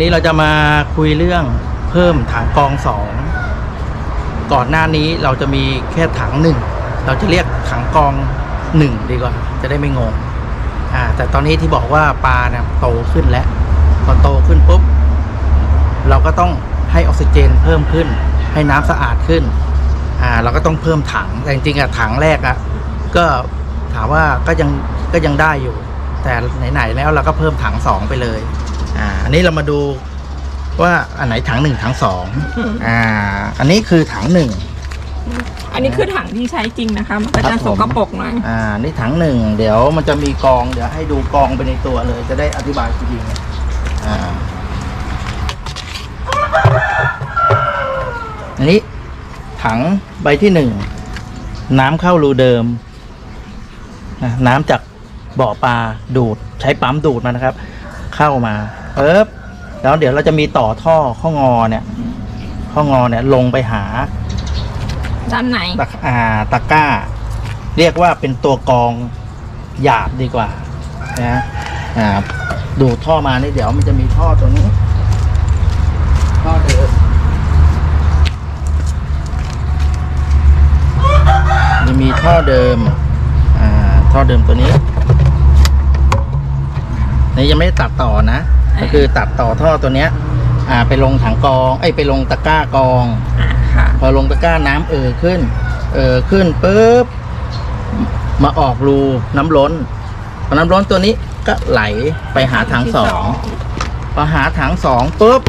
นี้เราจะมาคุยเรื่องเพิ่มถังกองสองก่อนหน้านี้เราจะมีแค่ถังหนึ่งเราจะเรียกถังกองหนึ่งดีกว่าจะได้ไม่งงอ่าแต่ตอนนี้ที่บอกว่าปลาเนี่ยโตขึ้นแล้วพอโตขึ้นปุ๊บเราก็ต้องให้ออกซิเจนเพิ่มขึ้น ให้น้ำสะอาดขึ้นอ่าเราก็ต้องเพิ่มถังแต่จริงๆอะถังแรกอะก็ถามว่าก็ยังก็ยังได้อยู่ แต่ไหนๆแล้วเราก็เพิ่มถังสองไปเลย อ่าอันนี้เรามาดูว่าอันไหนถังหนึ่งถังสองอ่า อันนี้คือถังหนึ่งอันนี้คือถังที่ใช้จริงนะคะ มันก็ครัจะบผมสกปรกหน่อยอ่านี่ถังหนึ่งเดี๋ยวมันจะมีกอง เดี๋ยวให้ดูกองไปในตัวเลย จะได้อธิบายจริงๆอ่าอันนี้ถังใบที่หนึ่งน้ำเข้ารูเดิมนะน้ำจากบ่อปลาดูดใช้ปั๊มดูดมานะครับ เข้ามา เอ๊บแล้วเดี๋ยวเราจะมีต่อท่อข้องอเนี่ย ข้องอเนี่ยลงไปหาด้านไหนตะอ่าตะกร้า เรียกว่าเป็นตัวกรองหยาบดีกว่านะอ่าดูดท่อมานี่เดี๋ยวมันจะมีท่อตัวนี้ ท่อเดิมจะมีท่อเดิมอ่าท่อเดิมตัวนี้นี่ยังไม่ได้ตัดต่อนะ ก็คือตัดต่อท่อตัวเนี้ยอ่าไปลงถังกรองไอ้ยไปลงตะกร้ากรอง อ่าค่ะ พอลงตะกร้าน้ำเอ่อขึ้น เอ่อขึ้นปุ๊บมาออกรูน้ำล้นพอน้ำล้นตัวนี้ก็ไหลไปหาถังสองพอหาถังสองปุ๊บ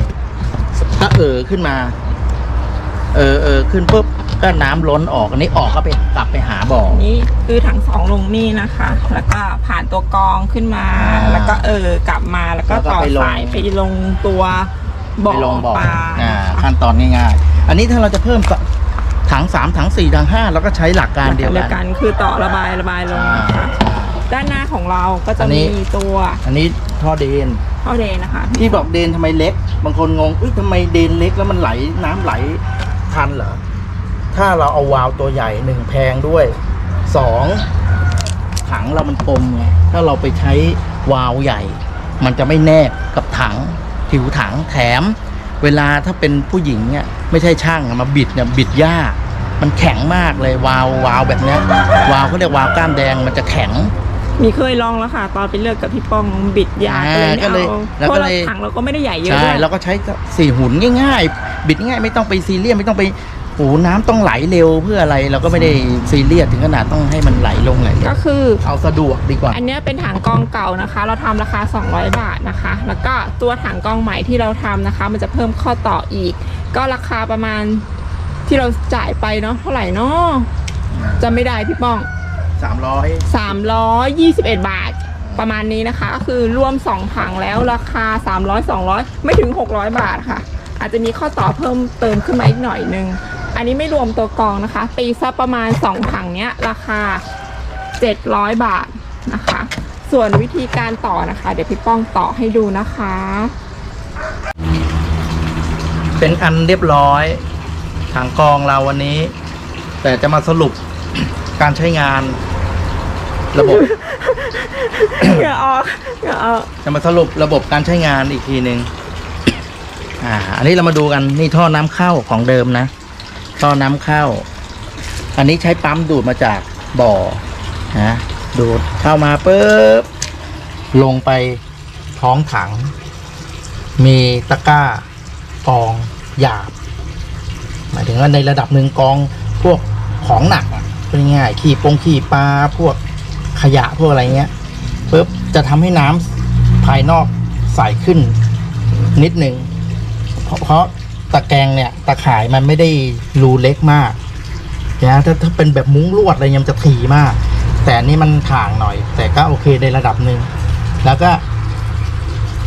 ก็เอ่อขึ้นมา เออเออขึ้นปุ๊บ ก็น้ำล้นออกอันนี้ออกก็ไปกลับไปหาบ่ออันนี้คือถังสองลงนี่นะคะ แล้วก็ผ่านตัวกรองขึ้นมา อ่าแล้วก็เออกลับมาแล้วก็แล้วก็ต่อไปลง สายไปลงตัวบ่อไปลงบ่อปลาอ่าขั้นตอนง่ายๆ อันนี้ถ้าเราจะเพิ่มสถังสามถังสี่ถังห้าเราก็ใช้หลักการเดียวเดียวกักันนคือต่อระบายระบายลงนะคะด้านหน้าของเราก็อัจะนนี้ มีตัวอันนี้ท่อเดนท่อเดนนะคะ ที่บอกเดนทำไมเล็ก บางคนงงเอ้ยทำไมเดนเล็กแล้วมันไหลน้ำไหลทันเหรอ ถ้าเราเอาวาล์วตัวใหญ่หนึ่งแพงด้วยสองถังเรามันกลมไงถ้าเราไปใช้วาล์วใหญ่ มันจะไม่แนบกับถังผิวถังแถม เวลาถ้าเป็นผู้หญิงเนี่ยไม่ใช่ช่างอะมาบิดเนี่ยบิดยากมันแข็งมากเลยวาล์ววาล์วแบบเนี้ยวาล์วเขาเรียกวาล์วก้ามแดงมันจะแข็งมีเคยลองแล้วค่ะ ตอนไปเลือกกับพี่ป้องบิดยาอ่าก็เลยก็เลยแล้วไม่เอาเพก็ราะเราเลยถังเราก็ไม่ได้ใหญ่เยอะใช่ด้วยเราก็ใช้สี่หุ่นง่าย ๆ บิดง่ายไม่ต้องไปซีเรียสไม่ต้องไปโอ้โหน้ำต้องไหลเร็วเพื่ออะไรเราก็ไม่ได้ซีเรียสถึงขนาดต้องให้มันไหลลงไหลลก็งคือ เอาสะดวกดีกว่า อันเนี้ยเป็นถังกรองเก่านะคะ เราทำราคา 200 บาทนะคะ แล้วก็ตัวถังกรองใหม่ที่เราทำนะคะ มันจะเพิ่มข้อต่ออีก ก็ราคาประมาณที่เราจ่ายไปเนาะเท่าไหร่เนาะจะไม่ได้พี่ป้อง สามร้อย321 บาทประมาณนี้นะคะ ก็คือรวม 2 ถังแล้วราคา 300 200 ไม่ถึง 600 บาทค่ะ อาจจะมีข้อต่อเพิ่มเติมขึ้นมาอีกหน่อยนึง อันนี้ไม่รวมตัวกรองนะคะ ตีซะประมาณ 2 ถังเนี้ยราคา 700 บาทนะคะ ส่วนวิธีการต่อนะคะ เดี๋ยวพี่ป้องต่อให้ดูนะคะ เป็นอันเรียบร้อยถังกรองเราวันนี้ แต่จะมาสรุปการใช้งาน ระบบเหงื่อออกเหงื่อออกจะมาสรุประบบการใช้งานอีกทีหนึ่งอ่า อันนี้เรามาดูกันนี่ท่อน้ำเข้าของเดิมนะ ท่อน้ำเข้า อันนี้ใช้ปั๊มดูดมาจากบ่อนะดูดเข้ามาปุ๊บลงไปท้องถัง มีตะกร้ากองหยาบ หมายถึงว่าในระดับหนึ่งกองพวกของหนักเป็นง่ายขี่ปงขี่ปลาพวกขยะพวกอะไรเงี้ยปุ๊บจะทำให้น้ำภายนอกใสขึ้นนิดนึงเพราะ ตะแกรงเนี่ยตะข่ายมันไม่ได้รูเล็กมากนะถ้าถ้าเป็นแบบมุ้งลวดอะไรเงี้ยมันจะถี่มาก แต่อันนี่มันถ่างหน่อย แต่ก็โอเคในระดับหนึ่งแล้วก็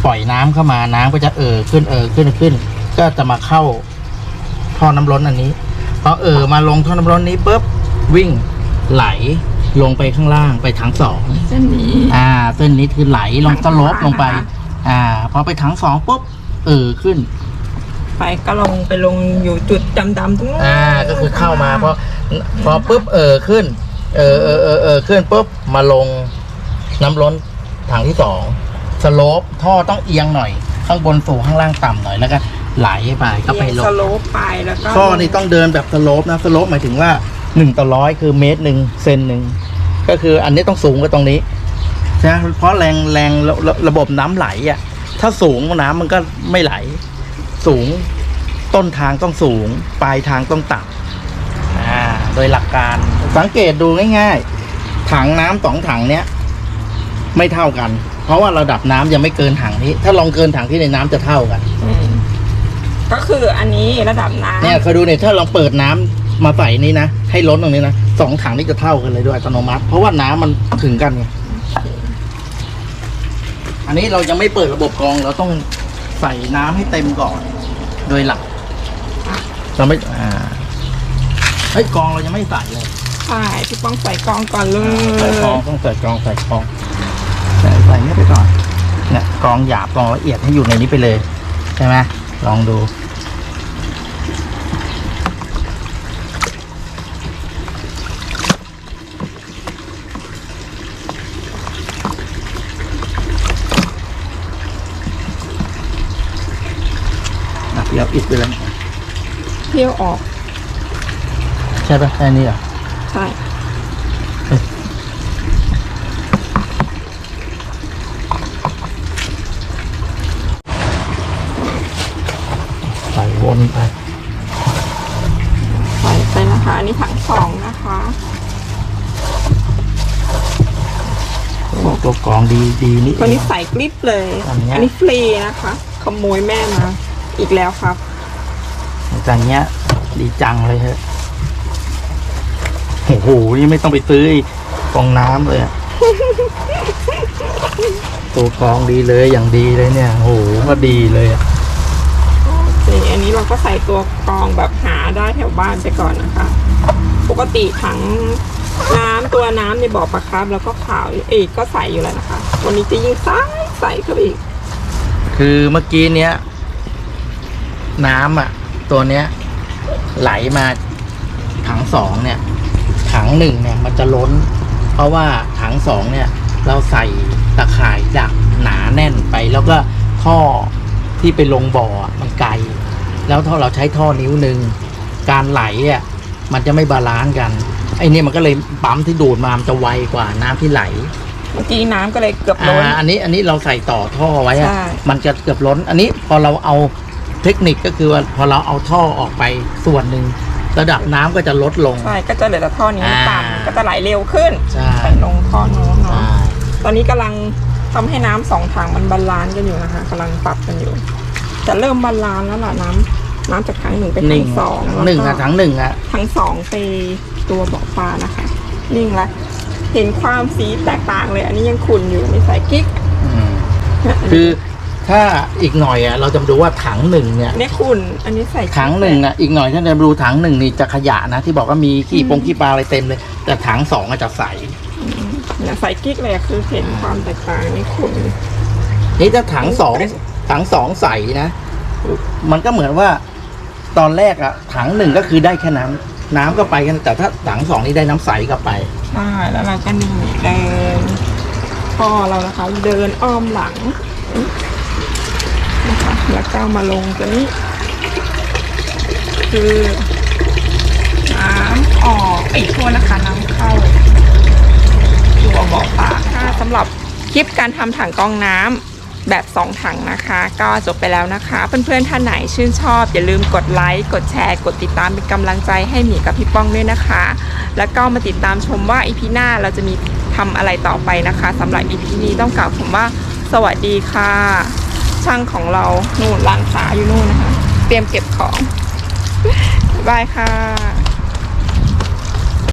ปล่อยน้ำเข้ามาน้ำก็จะเอ่อขึ้นเอ่อขึ้นขึ้น ก็จะมาเข้าท่อน้ำล้นอันนี้พอเอ่อมาลงท่อน้ำล้นนี้ปุ๊บวิ่งไหลลงไปข้างล่างไปถังสองเส้นนี้อ่า เส้นนี้คือไหลลงสโลปลงไป อ่าพอไปถังสองปุ๊บเอ่อขึ้น ไปก็ลงไปลงอยู่จุดดำๆตรงนู้นอ่าก็คือเข้ามาพอพอปุ๊บเออขึ้น เออเออเออเออขึ้นปุ๊บมาลงน้ำล้นถังที่สองสโลปท่อต้องเอียงหน่อย ข้างบนสูงข้างล่างต่ำหน่อยแล้วก็ไหลไปก็ไปเอียงลสงโลปไปแล้วก็ข้อนี่ต้องเดินแบบสโลปนะสโลปหมายถึงว่าหนึ่งต่อร้อยคือเมตรหนึ่งเซนหนึ่งก็คืออันนี้ต้องสูงกว่าตรงนี้ใช่ไหมเพราะแรงแรงระระระบบน้ำไหลอะ ถ้าสูงน้ำมันก็ไม่ไหล สูง ต้นทางต้องสูง ปลายทางต้องต่ำอ่าโดยหลักการสังเกตดูง่ายๆ ถังน้ำสองถังเนี้ยไม่เท่ากัน เพราะว่าระดับน้ำยังไม่เกินถังนี้ ถ้าลองเกินถังที่ในน้ำจะเท่ากัน อืมก็คืออันนี้ระดับน้ำเนี่ยเคยดูเนี่ยถ้าเราเปิดน้ำมาใส่นี้นะ ให้ล้นตรงนี้นะสองถังนี่จะเท่ากันเลยด้วยอัตโนมัติ เพราะว่าน้ำมันถึงกันไงอันนี้เรายังไม่เปิดระบบกรองเราต้องใส่น้ำให้เต็มก่อน โดยหลักเราไม่อ่าเฮ้ยกรองเรายังไม่ใส่เลยใช่พี่ป้องใส่กรองก่อนเลใส่ยกรองต้องใส่กรองใส่กรองใส่ใส่เนี้ยไปก่อนเนี่ยกรองหยาบกรองละเอียดให้อยู่ในนี้ไปเลยใช่ไหมลองดู อะเดี๋ยวอิดไปเลยเที่ยวออกใช่ปะแค่นี้เหรอใช่ใส่วนไปใส่ไปนะคะอันนี้ถังสองนะคะตัวกรองดีดีนี่ตัวนี้ใส่กลิปเลย อันเนี้ย อันนี้ฟรีนะคะ ขโมยแม่มา อีกแล้วครับจากเนี้ย ดีจังเลยฮะโอ้โหนี่ไม่ต้องไปซื้อไอ้กรองน้ำเลยอะตัวกรองดีเลยอย่างดีเลยเนี่ยโอ้โหก็ดีเลยอะนี่อันนี้เราก็ใส่ตัวกรองแบบหาได้แถวบ้านไปก่อนนะคะ ปกติถังน้ำตัวน้ำในบ่อปลาคาร์ฟแล้วก็ขาวเอกก็ใส่อยู่แล้วนะคะ วันนี้จะยิ่งใส่ใส่เข้าไปอีก คือเมื่อกี้เนี้ย น้ำอะ ตัวเนี้ย ไหลมาถังสองเนี่ย ถังหนึ่งเนี่ย มันจะล้น เพราะว่าถังสองเนี่ย เราใส่ตะข่ายดักหนาแน่นไป แล้วก็ท่อที่ไปลงบ่ออะมันไกล แล้วถ้าเราใช้ท่อนิ้วหนึ่งการไหลอะมันจะไม่บาลานซ์กันไอ้เนี่ยมันก็เลยปั๊มที่ดูดมามันจะไวกว่าน้ำที่ไหลเมื่อกี้น้ำก็เลยเกือบล้นอ่าอันนี้อันนี้เราใส่ต่อท่อไว้อะใช่มันจะเกือบล้น อันนี้พอเราเอา เทคนิคก็คือว่าพอเราเอาท่อออกไปส่วนหนึ่งระดับน้ำก็จะลดลง ใช่ก็จะเหลือแต่ท่อนี้อ่าต่ำก็จะไหลเร็วขึ้นใช่ ไปลงท่อนู้นเนาะอ่าตอนนี้กำลังทำให้น้ำสองถังมันบาลานซ์กันอยู่นะคะกำลังปรับกันอยู่ จะเริ่มบาลานซ์แล้วล่ะน้ำน้ำจากถังหนึ่งไปหถันึ่งงสองหนึ่งอะทั้งหนึ่งอะถังสองไปตัวบ่อปลานะคะ นิ่งละเห็นความสีแตกต่างเลย อันนี้ยังขุ่นอยู่นี่ใส่กิ๊กอืมคือ ถ้าอีกหน่อยอะเราจะมาดูว่าถังหนึ่งเนี่ยเนี่ยขุ่นอันนี้ใส่กิ๊กถังหนึ่งอะอีกหน่อยถ้าจะดูถังหนึ่งนี่จะขยะนะ ที่บอกว่ามีขี้ปงขี้ปลาอะไรเต็มเลย แต่ถังสองอะจะใสเนี่ยใส่กิ๊กเลยคือเห็นความแตกต่างนี่ขุ่นนี่ถ้าถังสองถังสองใสนะมันก็เหมือนว่าตอนแรกอะถังหนึ่งก็คือได้แค่น้ำน้ำก็ไปกันแต่ถ้าถังสองนี่ได้น้ำใสกลับไปใช่แล้วเราก็นี่เดินพ่อเรานะคะ เดินอ้อมหลังนะคะ แล้วก็มาลงตัวนี้ คือน้ำออกไอ้ยโทษนะคะน้ำเข้าตัวบ่อปลาค่ะสำหรับคลิปการทำถังกองน้ำแบบ 2 ถังนะคะ ก็จบไปแล้วนะคะ เพื่อนๆท่านไหนชื่นชอบ อย่าลืมกดไลค์กดแชร์กดติดตามเป็นกำลังใจให้หมีกับพี่ป้องด้วยนะคะ แล้วก็มาติดตามชมว่าอีพีหน้าเราจะมีทำอะไรต่อไปนะคะสำหรับอีพีนี้ต้องกล่าวคำว่า สวัสดีค่ะ ช่างของเรา นู่นล้างขาอยู่นู่นนะคะ เตรียมเก็บของบายค่ะ